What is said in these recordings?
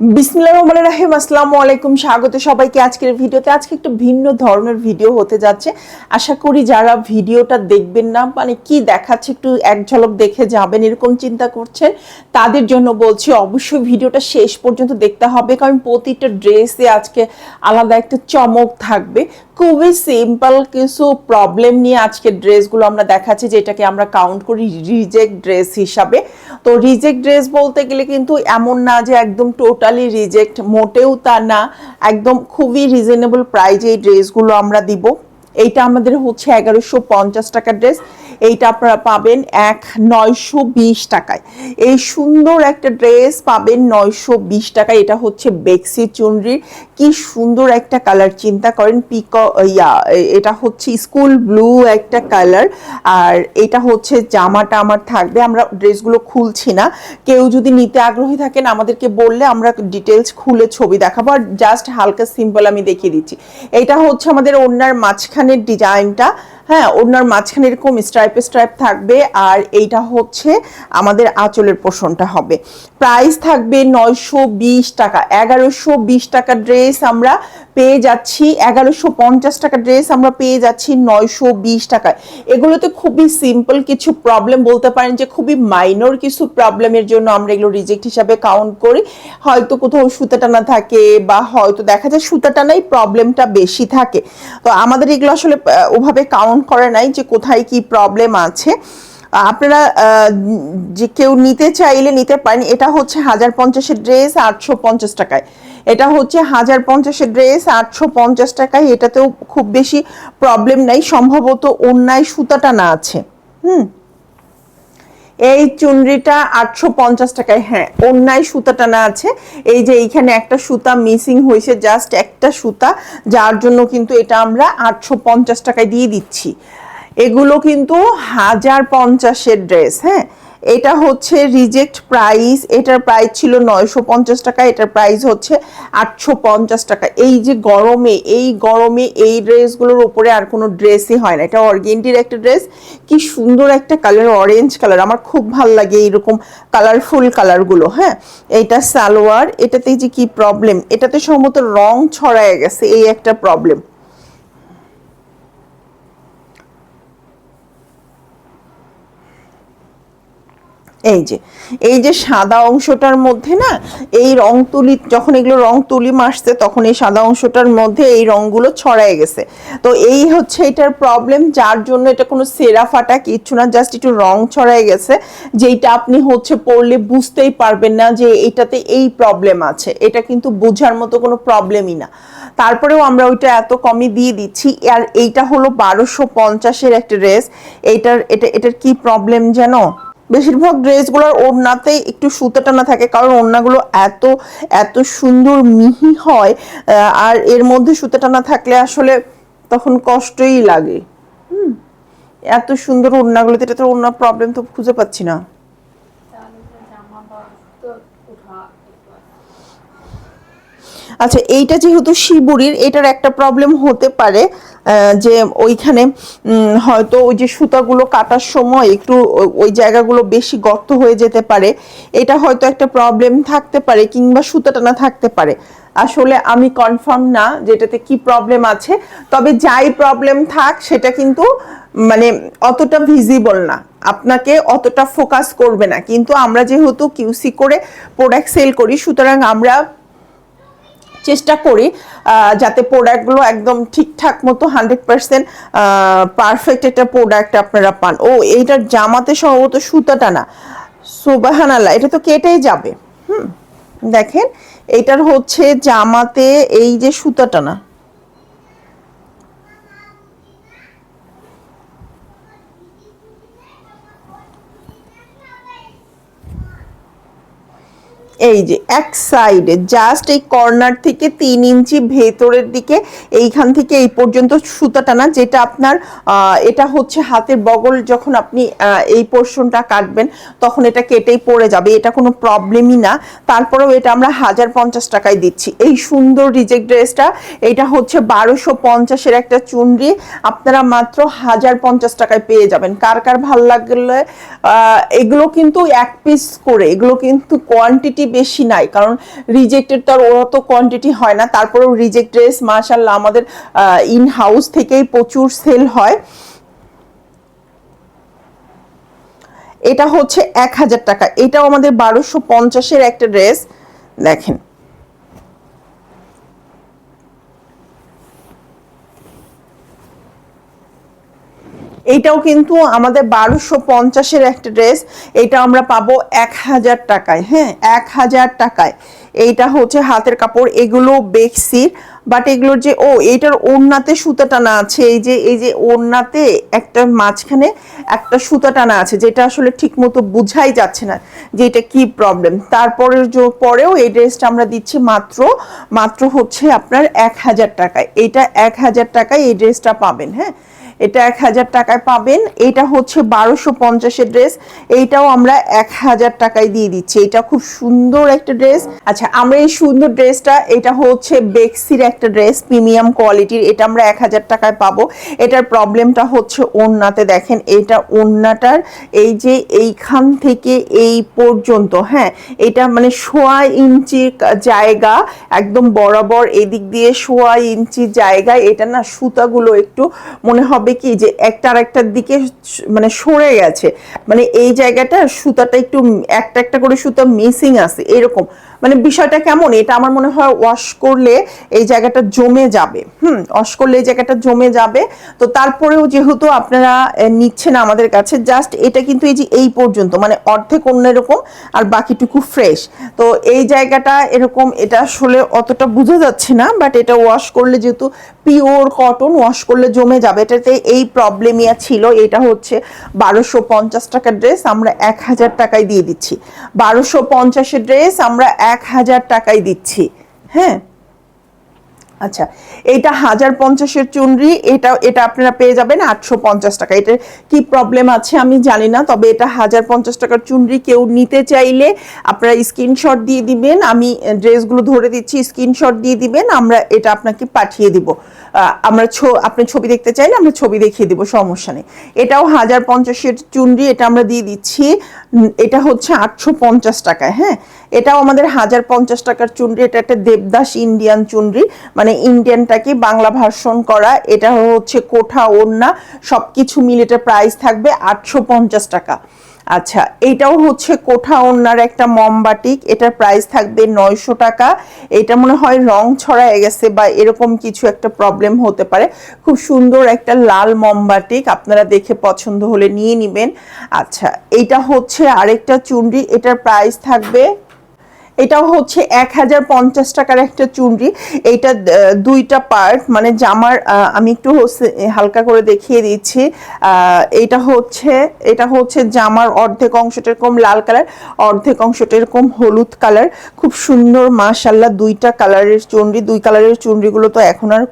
বিসমিল্লাহ রহমান রাহিম, আসসালামু আলাইকুম, স্বাগত সবাইকে আজকের ভিডিওতে। আজকে একটু ভিন্ন ধরনের ভিডিও হতে যাচ্ছে। আশা করি যারা ভিডিওটা দেখবেন না মানে কি দেখাচ্ছে, একটু এক ঝলক দেখে যাবেন, এরকম চিন্তা করছেন, তাদের জন্য বলছি অবশ্যই ভিডিওটা শেষ পর্যন্ত দেখতে হবে, কারণ প্রতিটা ড্রেসে আজকে আলাদা একটা চমক থাকবে। খুবই সিম্পল কিছু প্রবলেম নিয়ে আজকে ড্রেসগুলো আমরা দেখাচ্ছি, যেটাকে আমরা কাউন্ট করি রিজেক্ট ড্রেস হিসাবে। তো রিজেক্ট ড্রেস বলতে গেলে কিন্তু এমন না যে একদম টোটালি রিজেক্ট মোটেও তা না, একদম খুবই রিজনেবল প্রাইজে এই ড্রেসগুলো আমরা দিব। এইটা আমাদের হচ্ছে এগারোশো পঞ্চাশ টাকার ড্রেস, এইটা আপনারা পাবেন এক নয়শো বিশ টাকায়। এই সুন্দর একটা ড্রেস পাবেন নয়শো বিশ টাকায়, এটা হচ্ছে বেক্সি চুনরির কি সুন্দর একটা কালার চিন্তা করেন পিক, ইয়া, এটা হচ্ছে স্কুল ব্লু একটা কালার আর এটা হচ্ছে জামাটা আমার থাকবে, আমরা ড্রেসগুলো খুলছি না। কেউ যদি নিতে আগ্রহী থাকেন, আমাদেরকে বললে আমরা ডিটেলস খুলে ছবি দেখাবো, আর জাস্ট হালকা সিম্পল আমি দেখিয়ে দিচ্ছি। এটা হচ্ছে আমাদের ওনার মাঝখানের ডিজাইনটা হ্যাঁ ওনার মাঝখানে এরকম স্ট্রাইপ স্ট্রাইপ থাকবে, আর এইটা হচ্ছে আমাদের আঁচলের পোষণটা হবে। প্রাইস থাকবে নয়শো বিশ টাকা, এগারোশো টাকা ড্রেস আমরা পেয়ে যাচ্ছি। এগারোশো পঞ্চাশ টাকা ড্রেস আমরা পেয়ে যাচ্ছি নয়শো বিশ টাকায়। এগুলোতে খুবই সিম্পল কিছু প্রবলেম বলতে পারেন যে খুবই মাইনর কিছু প্রবলেমের জন্য আমরা এগুলো রিজেক্ট হিসাবে কাউন্ট করি। হয়তো কোথাও সুতা টানা থাকে বা হয়তো দেখা যায় সুতা টানাই প্রবলেমটা বেশি থাকে। তো আমাদের এগুলো আসলে ওভাবে কাউন্ট করে নাই যে কোথায় কি প্রবলেম আছে। আপনারা যে কেউ নিতে চাইলে নিতে পারেন, এটা হচ্ছে হাজার পঞ্চাশের ড্রেস আটশো পঞ্চাশ টাকায়। এটা হচ্ছে হাজার পঞ্চাশের ড্রেস আটশো পঞ্চাশ টাকায়, এটাতেও খুব বেশি প্রবলেম নাই, সম্ভবত অন্যায় সুতাটা না আছে। হুম? এই চুনরিটা আটশো পঞ্চাশ টাকায় হ্যাঁ অন্যায় সুতা টানা আছে। এই যে এইখানে একটা সুতা মিসিং হয়েছে জাস্ট একটা সুতা, যার জন্য কিন্তু এটা আমরা আটশো পঞ্চাশ টাকায় দিয়ে দিচ্ছি। এগুলো কিন্তু হাজার পঞ্চাশের ড্রেস হ্যাঁ? এটা হচ্ছে রিজেক্ট প্রাইস, এটার প্রাইস ছিল নয়শো পঞ্চাশ টাকা, এটার প্রাইস হচ্ছে আটশো পঞ্চাশ টাকা। এই যে গরমে, এই গরমে এই ড্রেসগুলোর উপরে আর কোনো ড্রেসই হয় না। এটা অর্গেন্ডির একটা ড্রেস। কি সুন্দর একটা কালার, অরেঞ্জ কালার। আমার খুব ভালো লাগে এইরকম কালারফুল কালারগুলো হ্যাঁ? এইটা সালোয়ার এটাতে যে কি প্রবলেম এটাতে সম্ভবত রং ছড়ায় গেছে, এই একটা প্রবলেম এই যে এই যে সাদা অংশটার মধ্যে না, এই রং তুলি, যখন এগুলো রং তুলি মাসছে তখন এই সাদা অংশটার মধ্যে এই রংগুলো ছড়ায় গেছে। তো এই হচ্ছে এটার প্রবলেম যার জন্য এটা কোনো সেরা ফাটা কিচ্ছু না জাস্ট একটু রং ছড়ায় গেছে যেটা আপনি হচ্ছে পড়লে বুঝতেই পারবেন না যে এটাতে এই প্রবলেম আছে। এটা কিন্তু বোঝার মতো কোনো প্রবলেমই না। তারপরেও আমরা ওইটা এত কমই দিয়ে দিচ্ছি, আর এইটা হলো বারোশো পঞ্চাশের একটা ড্রেস এইটার এটা, এটার কি প্রবলেম জানো? বেশিরভাগ ড্রেসগুলোর ওড়নাতে একটু সুতো টানা থাকে, কারণ ওড়নাগুলো এত এত সুন্দর মিহি হয় আর এর মধ্যে সুতো টানা থাকলে আসলে তখন কষ্টই লাগে। হুম, এত সুন্দর ওড়নাগুলোতে, এটা তো ওড়না প্রবলেম তো খুঁজে পাচ্ছি না। আচ্ছা এইটা যেহেতু শিবুরির, এটার একটা প্রবলেম হতে পারে। যে ওইখানে হয়তো ওই যে সুতাগুলো কাটার সময় একটু ওই জায়গাগুলো বেশি গর্ত হয়ে যেতে পারে। এটা হয়তো একটা প্রবলেম থাকতে পারে কিংবা সুতা টানা থাকতে পারে। আসলে আমি কনফার্ম না যেটাতে কি প্রবলেম আছে। তবে যাই প্রবলেম থাক, সেটা কিন্তু মানে অতটা ভিজিবল না। আপনাকে অতটা ফোকাস করবে না। কিন্তু আমরা যেহেতু কিউসি করে প্রোডাক্ট সেল করি, সুতরাং আমরা চেষ্টা করি যাতে প্রোডাক্টগুলো একদম ঠিকঠাক মতো হান্ড্রেড পারসেন্ট পারফেক্ট একটা প্রোডাক্ট আপনারা পান। ও এইটার জামাতে সম্ভবত সুতাটা না। সুবাহান আল্লাহ এটা তো কেটেই যাবে। হুম, দেখেন, এটার হচ্ছে জামাতে এই যে সুতাটা না। এই যে এক সাইডে জাস্ট এই কর্নার থেকে তিন ইঞ্চি ভেতরের দিকে এইখান থেকে এই পর্যন্ত সুতা টানা, যেটা আপনার এটা হচ্ছে হাতের বগল যখন আপনি এই পোর্শনটা কাটবেন, তখন এটা কেটেই পড়ে যাবে, এটা কোনো প্রবলেমই না। তারপরেও এটা আমরা হাজার পঞ্চাশ টাকায় দিচ্ছি। এই সুন্দর রিজেক্ট ড্রেসটা এটা হচ্ছে বারোশো পঞ্চাশের একটা চুনরি, আপনারা মাত্র হাজার পঞ্চাশ টাকায় পেয়ে যাবেন। কার কার ভালো লাগলে এগুলো কিন্তু এক পিস করে, এগুলো কিন্তু কোয়ান্টিটি বেশি নাই, কারণ রিজেক্টেড তো আর ওরা কোয়ান্টিটি হয় না, তারপরেও রিজেক্ট ড্রেস মাশাআল্লাহ আমাদের ইন হাউস থেকেই প্রচুর সেল হয়। এটা হচ্ছে এক হাজার টাকা, এটাও আমাদের বারোশো পঞ্চাশের একটা ড্রেস দেখেন। এইটাও কিন্তু আমাদের বারোশো পঞ্চাশের একটা ড্রেস। এটা আমরা পাবো এক হাজার টাকায় হ্যাঁ এক হাজার টাকায়। এইটা হচ্ছে হাতের কাপড়, এগুলো বেক্সির। বাট এগুলোর যে, ও, এইটার ওড়নাতে সুতা টানা আছে। এই যে এই যে ওড়নাতে একটা মাঝখানে একটা সুতা টানা আছে, যেটা আসলে ঠিক মতো বুঝাই যাচ্ছে না যে এটা কি প্রবলেম তারপরের পরেও এই ড্রেসটা আমরা দিচ্ছি মাত্র মাত্র হচ্ছে আপনার এক হাজার টাকায়। এটা এক হাজার টাকায় এই ড্রেসটা পাবেন হ্যাঁ। এটা এক হাজার টাকায় পাবেন। এটা হচ্ছে বারোশো পঞ্চাশের ড্রেস। এইটাও আমরা এক হাজার টাকায় দিয়ে দিচ্ছি। এটা খুব সুন্দর একটা ড্রেস। আচ্ছা আমরা এই সুন্দর ড্রেসটা, এটা হচ্ছে বেক্সির একটা ড্রেস, প্রিমিয়াম কোয়ালিটির। এটা আমরা এক হাজার টাকায় পাবো। এটার প্রবলেমটা হচ্ছে ওড়নাতে দেখেন, এটা ওড়নাটার এই যে এইখান থেকে এই পর্যন্ত হ্যাঁ এটা মানে সোয়া ইঞ্চি জায়গা, একদম বরাবর এদিক দিয়ে সোয়া ইঞ্চি জায়গায়। এটা না সুতাগুলো একটু মনে হবে কি যে একটা আর একটার দিকে মানে সরে গেছে। মানে এই জায়গাটা সুতাটা একটু একটা একটা করে সুতা মিসিং আছে, এরকম। মানে বিষয়টা কেমন? এটা আমার মনে হয় ওয়াশ করলে এই জায়গাটা জমে যাবে। হুম ওয়াশ করলে এই জায়গাটা জমে যাবে। তো তারপরেও যেহেতু আপনারা নিচ্ছেন আমাদের কাছে জাস্ট এটা কিন্তু এই যে এই পর্যন্ত মানে অর্ধেক অন্য এরকম আর বাকিটুকু ফ্রেশ তো এই জায়গাটা এরকম, এটা আসলে অতটা বোঝা যাচ্ছে না বাট এটা ওয়াশ করলে যেহেতু পিওর কটন ওয়াশ করলে জমে যাবে। এটাতে এই প্রবলেমিয়া ছিল, এটা হচ্ছে বারোশো পঞ্চাশ টাকার ড্রেস আমরা এক হাজার টাকায় দিয়ে দিচ্ছি। বারোশো পঞ্চাশের ড্রেস আমরা এক হাজার টাকায় দিচ্ছি। হ্যাঁ? আচ্ছা এটা হাজার পঞ্চাশের চুনরি, এটা এটা আপনারা পেয়ে যাবেন আটশো পঞ্চাশ টাকা। এটার কি প্রবলেম আছে আমি জানি না, তবে এটা হাজার পঞ্চাশ টাকার চুনরি, কেউ নিতে চাইলে আপনারা স্ক্রিনশট দিয়ে দিবেন। আমি ড্রেসগুলো ধরে দিচ্ছি স্ক্রিনশট দিয়ে দিবেন, আমরা এটা আপনাকে পাঠিয়ে দিব। আমরা আপনি ছবি দেখতে চাইলে আমরা ছবি দেখিয়ে দেবো, সমস্যা নেই। এটাও হাজার পঞ্চাশের চুনরি, এটা আমরা দিয়ে দিচ্ছি এটা হচ্ছে আটশো পঞ্চাশ টাকায় হ্যাঁ? এটাও আমাদের হাজার পঞ্চাশ টাকার চুনরি, এটা একটা দেবদাস ইন্ডিয়ান চুনরি মানে ইন্ডিয়ানটাকে বাংলা ভার্সন করা, এটা হচ্ছে কোঠা, ওড়না সব কিছু মিলে এটা প্রাইস থাকবে আটশো পঞ্চাশ টাকা। আচ্ছা এটাও হচ্ছে কোঠা ওনার একটা মমবাটিক এটার প্রাইস থাকবে নয়শো টাকা। এটা মনে হয় রং ছড়ায় গেছে বা এরকম কিছু একটা প্রবলেম হতে পারে। খুব সুন্দর একটা লাল মমবাটিক আপনারা দেখে পছন্দ হলে নিয়ে নেবেন। আচ্ছা এটা হচ্ছে আরেকটা চুনরি। এটার প্রাইস থাকবে এটাও হচ্ছে এক হাজার পঞ্চাশ টাকার একটা চুনরি। এইটা দুইটা পার্ট মানে জামার আমি একটু হালকা করে দেখিয়ে দিচ্ছি। এটা হচ্ছে এটা হচ্ছে জামার অর্ধেক অংশটা এরকম লাল কালার, অর্ধেক অংশটা এরকম হলুদ কালার। খুব সুন্দর মাশাল্লাহ দুইটা কালারের চুনরি, দুই কালারের চুনরিগুলো তো এখন আর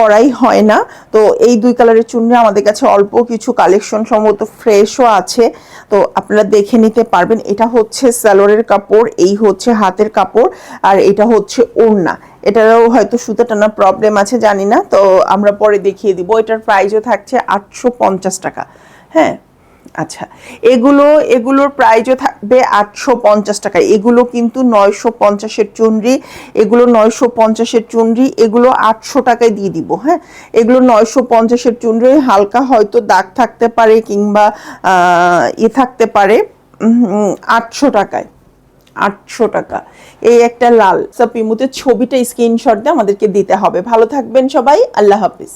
করাই হয় না। তো এই দুই কালারের চুনরি আমাদের কাছে অল্প কিছু কালেকশন সম্ভবত ফ্রেশও আছে। তো আপনারা দেখে নিতে পারবেন, এটা হচ্ছে স্যালোরের কাপড়, এই হচ্ছে হাতের কাপড়, আর এটা হচ্ছে ওড়না। এটারও হয়তো সুতা টানার প্রবলেম আছে, জানি না। তো আমরা পরে দেখিয়ে দিব। এটার প্রাইসও থাকছে আটশো পঞ্চাশ টাকা। হ্যাঁ? আচ্ছা এগুলো, এগুলোর প্রাইসও থাকবে আটশো পঞ্চাশ টাকা। এগুলো কিন্তু নয়শো পঞ্চাশের চুনরি, এগুলো নয়শো পঞ্চাশের চুনরি, এগুলো আটশো টাকায় দিয়ে দিব হ্যাঁ? এগুলো নয়শো পঞ্চাশের চুনরি, হালকা হয়তো দাগ থাকতে পারে কিংবা ই থাকতে পারে আটশো টাকায়। আটশো টাকা। এই একটা লাল। সাপিমুতে ছবিটা স্ক্রিনশট দিয়ে আমাদেরকে দিতে হবে। ভালো থাকবেন সবাই। আল্লাহ হাফিজ।